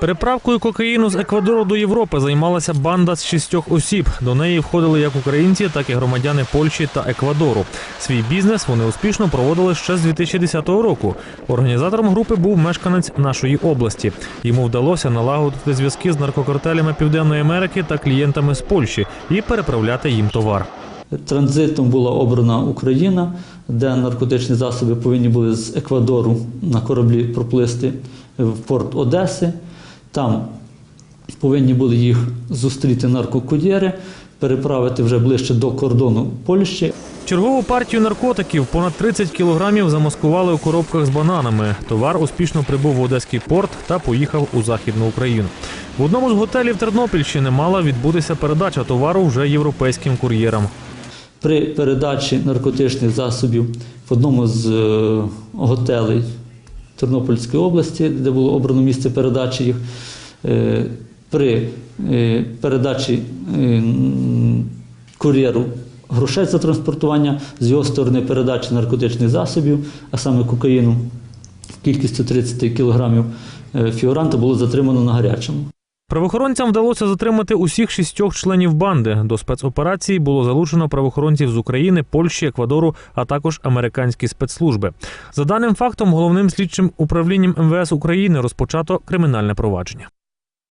Переправкою кокаїну з Еквадору до Європи займалася банда з шістьох осіб. До неї входили як українці, так і громадяни Польщі та Еквадору. Свій бізнес вони успішно проводили ще з 2010 року. Організатором групи був мешканець нашої області. Йому вдалося налагодити зв'язки з наркокартелями Південної Америки та клієнтами з Польщі і переправляти їм товар. Транзитом була обрана Україна, де наркотичні засоби повинні були з Еквадору на кораблі проплисти в порт Одеси. Там повинні були їх зустріти наркокур'єри, переправити вже ближче до кордону Польщі. Чергову партію наркотиків понад 30 кілограмів замаскували у коробках з бананами. Товар успішно прибув в Одеський порт та поїхав у Західну Україну. В одному з готелів Тернопільщини мала відбутися передача товару вже європейським кур'єрам. При передачі наркотичних засобів в одному з е, готелей Тернопільської області, де було обрано місце передачі їх, е, при е, передачі е, кур'єру грошей за транспортування, з його сторони передачі наркотичних засобів, а саме кокаїну кількістю 30 кілограмів е, фігуранта було затримано на гарячому. Правоохоронцям вдалося затримати усіх шістьох членів банди. До спецоперації було залучено правоохоронців з України, Польщі, Еквадору, а також американські спецслужби. За даним фактом, головним слідчим управлінням МВС України розпочато кримінальне провадження.